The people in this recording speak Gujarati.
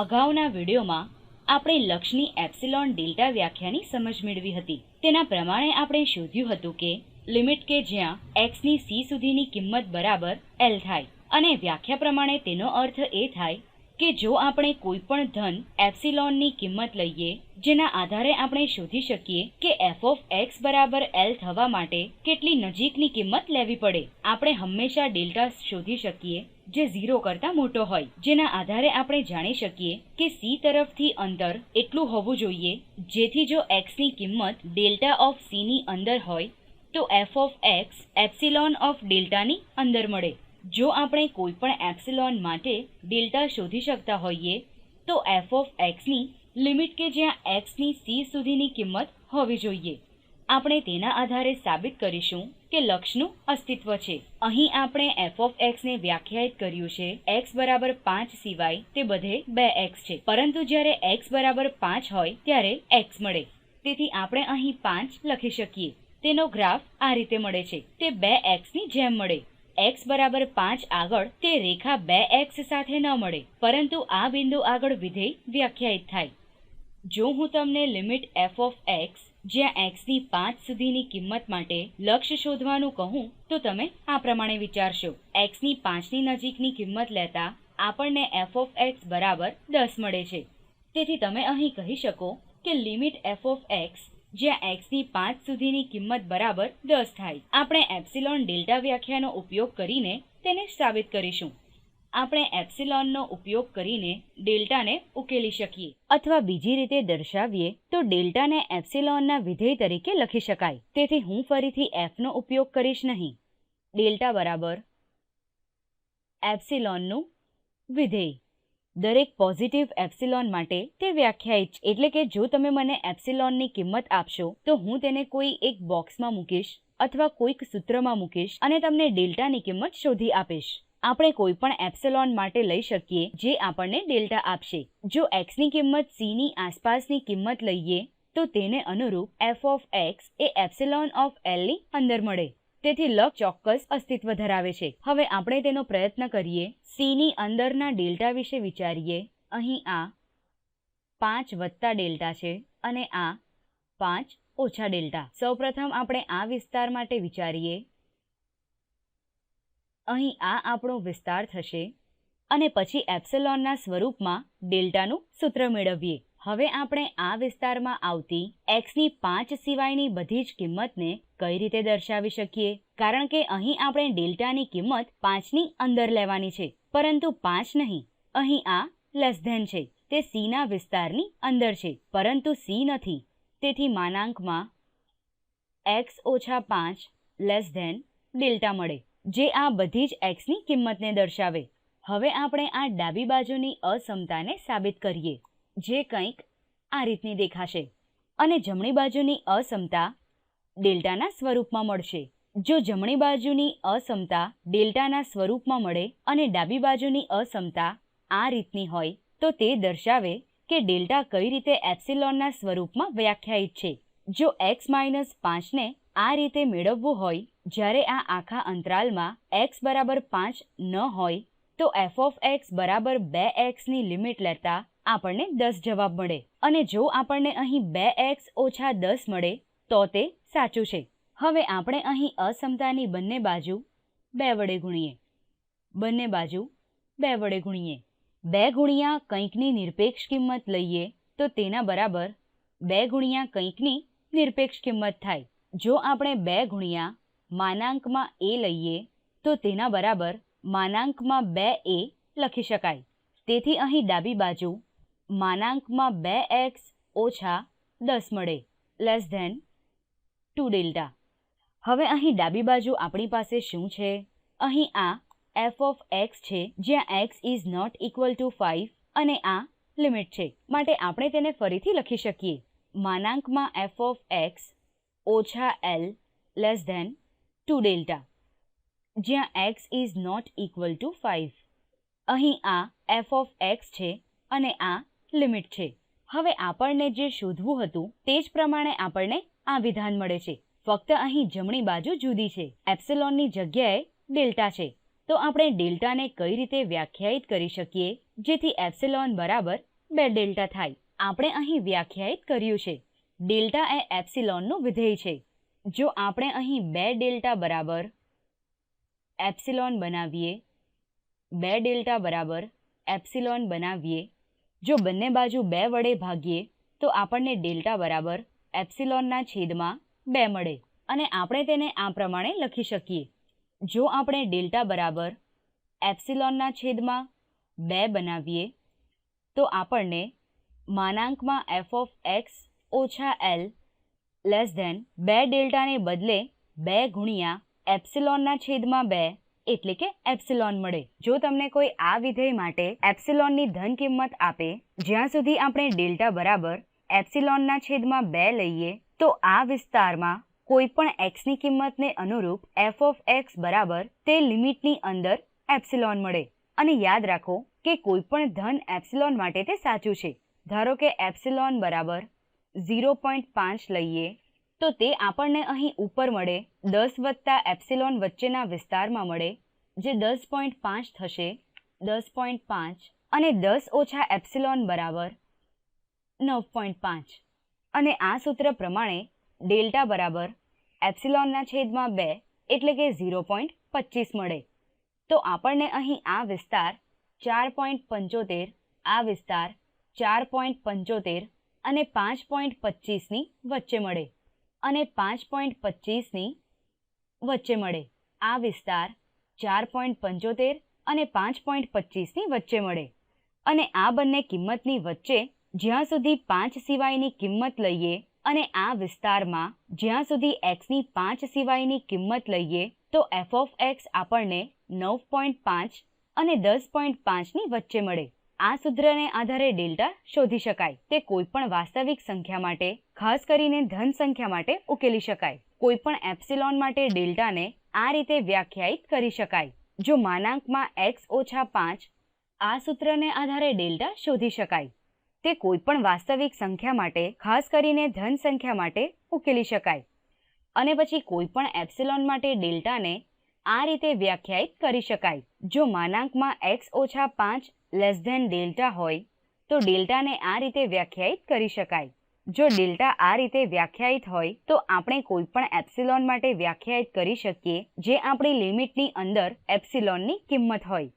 અગાઉના વિડીયોમાં આપણે લક્ષની એપ્સિલોન ડેલ્ટા વ્યાખ્યાની સમજ મેળવી હતી. તેના પ્રમાણે આપણે શોધ્યું હતું કે લિમિટ કે જ્યાં એક્સની c સુધીની કિંમત બરાબર એલ થાય. અને વ્યાખ્યા પ્રમાણે તેનો અર્થ એ થાય કે જો આપણે કોઈ પણ ધન એપ્સિલોનની કિંમત લઈએ, જેના આધારે આપણે શોધી શકીએ કે એફ ઓફ એક્સ બરાબર એલ થવા માટે કેટલી નજીકની કિંમત લેવી પડે, આપણે હંમેશા ડેલ્ટા શોધી શકીએ જે ઝીરો કરતા મોટો હોય. જેના આધારે આપણે જાણી શકીએ કે સી તરફથી અંતર એટલું હોવું જોઈએ, જેથી જો એક્સની કિંમત ડેલ્ટા ઓફ સીની અંદર હોય, તો F of X epsilon of ડેલ્ટાની અંદર મળે. જો આપણે કોઈ પણ એપ્સિલોન માટે ડેલ્ટા શોધી શકતા હોઈએ, તો એફ ઓફ એક્સની લિમિટ કે જ્યાં એક્સની સી સુધીની કિંમત હોવી જોઈએ. આપણે તેના આધારે સાબિત કરીશું કે લક્ષનું અસ્તિત્વ છે. અહીં આપણે એફ ઓફ એક્સને વ્યાખ્યાયિત કર્યું છે. એક્સ બરાબર પાંચ સિવાય તે બધે બે એક્સ છે. પરંતુ જ્યારે એક્સ બરાબર પાંચ હોય ત્યારે એક્સ મળે. તેથી આપણે અહીં પાંચ લખી શકીએ. તેનો ગ્રાફ આ રીતે મળે છે. તે બે એક્સની જેમ મળે. એક્સ બરાબર પાંચ આગળ તે રેખા બે એક્સ સાથે ન મળે. પરંતુ આ બિંદુ આગળ વિધેય વ્યાખ્યાયિત થાય. જો હું તમને લિમિટ એફ ઓફ x જ્યાં એક્સની પાંચ સુધીની કિંમત માટે લક્ષ્ય શોધવાનું કહું, તો તમે આ પ્રમાણે વિચારશો. એક્સની પાંચની નજીકની કિંમત લેતા આપણને એફ ઓફ એક્સ બરાબર દસ મળે છે. તેથી તમે અહીં કહી શકો કે લિમિટ એફ ઓફ એક્સ જ્યાં એક્સની પાંચ સુધીની કિંમત બરાબર દસ થાય. આપણે એપ્સિલોન ડેલ્ટા વ્યાખ્યાનો ઉપયોગ કરીને તેને સાબિત કરીશું. આપણે એપ્સિલોનનો ઉપયોગ કરીને ડેલ્ટાને ઉકેલી શકીએ. અથવા બીજી રીતે દર્શાવીએ તો ડેલ્ટાને એપ્સિલોનના વિધેય તરીકે લખી શકાય. તેથી હું ફરીથી એફનો ઉપયોગ કરીશ નહીં. ડેલ્ટા બરાબર એપ્સિલોનનું વિધેય. દરેક પોઝિટિવ એપ્સિલોન માટે તે વ્યાખ્યાયિત છે. એટલે કે જો તમે મને એપ્સિલોનની કિંમત આપશો, તો હું તેને કોઈ એક બોક્સમાં મૂકીશ અથવા કોઈક સૂત્રમાં મૂકીશ અને તમને ડેલ્ટાની કિંમત શોધી આપીશ. આપણે કોઈ પણ એપ્સેલોન માટે લઈ શકીએ જે આપણને ડેલ્ટા આપશે. જો એક્સની કિંમત સીની આસપાસની કિંમત લઈએ, તો તેને અનુરૂપ F of x A epsilon of એલની અંદર મળે. તેથી લક ચોક્કસ અસ્તિત્વ ધરાવે છે. હવે આપણે તેનો પ્રયત્ન કરીએ. સીની અંદરના ડેલ્ટા વિશે વિચારીએ. અહીં આ પાંચ વત્તા ડેલ્ટા છે અને આ પાંચ ઓછા ડેલ્ટા. સૌપ્રથમ આપણે આ વિસ્તાર માટે વિચારીએ. અહીં આ આપણો વિસ્તાર થશે અને પછી એપ્સેલોનના સ્વરૂપમાં ડેલ્ટાનું સૂત્ર મેળવીએ. હવે આપણે આ વિસ્તારમાં આવતી એક્સની પાંચ સિવાયની બધી જ કિંમતને કઈ રીતે દર્શાવી શકીએ? કારણ કે અહીં આપણે ડેલ્ટાની કિંમત પાંચની અંદર લેવાની છે, પરંતુ પાંચ નહીં. અહીં આ લેસ ધેન છે, તે સીના વિસ્તારની અંદર છે, પરંતુ સી નથી. તેથી માનાંકમાં એક્સ ઓછા પાંચ લેસ ધેન ડેલ્ટા મળે. જે આ બધી જ એક્સની કિંમતને દર્શાવે. હવે આપણે આ ડાબી બાજુની અસમતાને સાબિત કરીએ, જે કંઈક આ રીતની દેખાશે. અને જમણી બાજુની અસમતા ડેલ્ટાના સ્વરૂપમાં મળશે. જો જમણી બાજુની અસમતા ડેલ્ટાના સ્વરૂપમાં મળે અને ડાબી બાજુની અસમતા આ રીતની હોય, તો તે દર્શાવે કે ડેલ્ટા કઈ રીતે એપ્સિલોનના સ્વરૂપમાં વ્યાખ્યાયિત છે. જો એક્સ માઇનસ પાંચને આ રીતે મેળવવું હોય જ્યારે આ આખા અંતરાલમાં એક્સ બરાબર પાંચ ન હોય, તો એફ ઓફ એક્સ બરાબર બે એક્સની લિમિટ લેતા આપણને દસ જવાબ મળે. અને જો આપણને અહીં બે એક્સ ઓછા દસ મળે, તો તે સાચું છે. હવે આપણે અહીં અસમતાની બંને બાજુ બે વડે ગુણીએ. બંને બાજુ બે વડે ગુણીએ. બે ગુણ્યા કંઈકની નિરપેક્ષ કિંમત લઈએ, તો તેના બરાબર બે ગુણ્યા કંઈકની નિરપેક્ષ કિંમત થાય. જો આપણે બે ગુણ્યા માનાંકમાં એ લઈએ તો તેના બરાબર માનાંકમાં બે એ લખી શકાય. તેથી અહીં ડાબી બાજુ માનાંકમાં બે એક્સ ઓછા દસ મળે. Less than two delta. હવે અહીં ડાબી બાજુ આપણી પાસે શું છે? અહીં આ એફ ઓફ એક્સ છે, જ્યાં x is not equal to five અને આ લિમિટ છે. માટે આપણે તેને ફરીથી લખી શકીએ. માનાંકમાં એફ ઓફ એક્સ ઓછા l less than two delta જ્યાં x is not equal to five અહીં આ એફ ઓફ એક્સ છે અને આ લિમિટ છે. હવે આપણને જે શોધવું હતું તે જ પ્રમાણે આપણને આ વિધાન મળે છે. ફક્ત અહીં જમણી બાજુ જુદી છે. એપ્સિલોનની જગ્યાએ ડેલ્ટા છે. તો આપણે ડેલ્ટાને કઈ રીતે વ્યાખ્યાયિત કરી શકીએ? જેથી એપ્સિલોન બરાબર બે ડેલ્ટા થાય. આપણે અહીં વ્યાખ્યાયિત કર્યું છે. ડેલ્ટા એ એપ્સિલોનનું વિધેય છે. જો આપણે અહીં બે ડેલ્ટા બરાબર એપ્સિલોન બનાવીએ, બે ડેલ્ટા બરાબર એપ્સિલોન બનાવીએ, જો બંને બાજુ બે વડે ભાગીએ, તો આપણને ડેલ્ટા બરાબર એપ્સિલોનના છેદમાં બે મળે. અને આપણે તેને આ પ્રમાણે લખી શકીએ. જો આપણે ડેલ્ટા બરાબર એપ્સિલોનના છેદમાં બે બનાવીએ, તો આપણને માનાંકમાં એફ ઓફ એક્સ ઓછા એલ લેસ ધેન બે ડેલ્ટાને બદલે બે ગુણ્યા એપ્સિલોનના છેદમાં બે એટલે કે એપ્સિલોન મળે. જો તમને કોઈ આ વિધેય માટે એપ્સિલોનની ધન કિંમત આપે, જ્યાં સુધી આપણે ડેલ્ટા બરાબર એપ્સિલોનના છેદમાં બે લઈએ, તો આ વિસ્તારમાં કોઈ પણ એક્સની કિંમતને અનુરૂપ એફ ઓફ એક્સ બરાબર તે લિમિટની અંદર એપ્સિલોન મળે. અને યાદ રાખો કે કોઈ પણ ધન એપ્સિલોન માટે તે સાચું છે. ધારો કે એપ્સિલોન બરાબર ઝીરો પોઈન્ટ પાંચ લઈએ, તો તે આપણને અહીં ઉપર મળે, દસ વત્તા એપ્સિલોન વચ્ચેના વિસ્તારમાં મળે, જે દસ પોઈન્ટ પાંચ થશે, દસ પોઈન્ટ પાંચ, અને દસ ઓછા એપ્સિલોન બરાબર નવ પોઈન્ટ પાંચ. અને આ સૂત્ર પ્રમાણે ડેલ્ટા બરાબર એપ્સિલોનના છેદમાં બે, એટલે કે ઝીરો પોઈન્ટ પચીસ મળે. તો આપણને અહીં આ વિસ્તાર ચાર પોઈન્ટ પંચોતેર, આ વિસ્તાર ચાર પોઈન્ટ પંચોતેર અને પાંચ પોઈન્ટ પચીસની વચ્ચે મળે. અને પાંચ પોઈન્ટ પચીસની વચ્ચે મળે. આ વિસ્તાર ચાર પોઈન્ટ પંચોતેર અને પાંચ પોઈન્ટ પચીસની વચ્ચે મળે. અને આ બંને કિંમતની વચ્ચે જ્યાં સુધી પાંચ સિવાયની કિંમત લઈએ અને આ વિસ્તારમાં જ્યાં સુધી એક્સની પાંચ સિવાયની કિંમત લઈએ, તો એફ ઓફ એક્સ આપણને નવ પોઈન્ટ પાંચ અને દસ પોઈન્ટ પાંચની વચ્ચે મળે. આ સૂત્રને આધારે ડેલ્ટા શોધી શકાય. તે કોઈપણ વાસ્તવિક સંખ્યા માટે, ખાસ કરીને ધન સંખ્યા માટે ઉકેલી શકાય. કોઈપણ એપ્સિલોન માટે ડેલ્ટાને આ રીતે વ્યાખ્યાયિત કરી શકાય. જો માનાંકમાં એક્સ ઓછા પાંચ, આ સૂત્રને આધારે ડેલ્ટા શોધી શકાય. તે કોઈપણ વાસ્તવિક સંખ્યા માટે, ખાસ કરીને ધન સંખ્યા માટે ઉકેલી શકાય. અને પછી કોઈપણ એપ્સિલોન માટે ડેલ્ટાને આ રીતે વ્યાખ્યાયિત કરી શકાય. જો માનાંકમાં એક્સ ઓછા પાંચ લેસ ધેન ડેલ્ટા હોય, તો ડેલ્ટાને આ રીતે વ્યાખ્યાયિત કરી શકાય. જો ડેલ્ટા આ રીતે વ્યાખ્યાયિત હોય, તો આપણે કોઈપણ એપ્સિલોન માટે વ્યાખ્યાયિત કરી શકીએ, જે આપણી લિમિટની અંદર એપ્સિલોનની કિંમત હોય.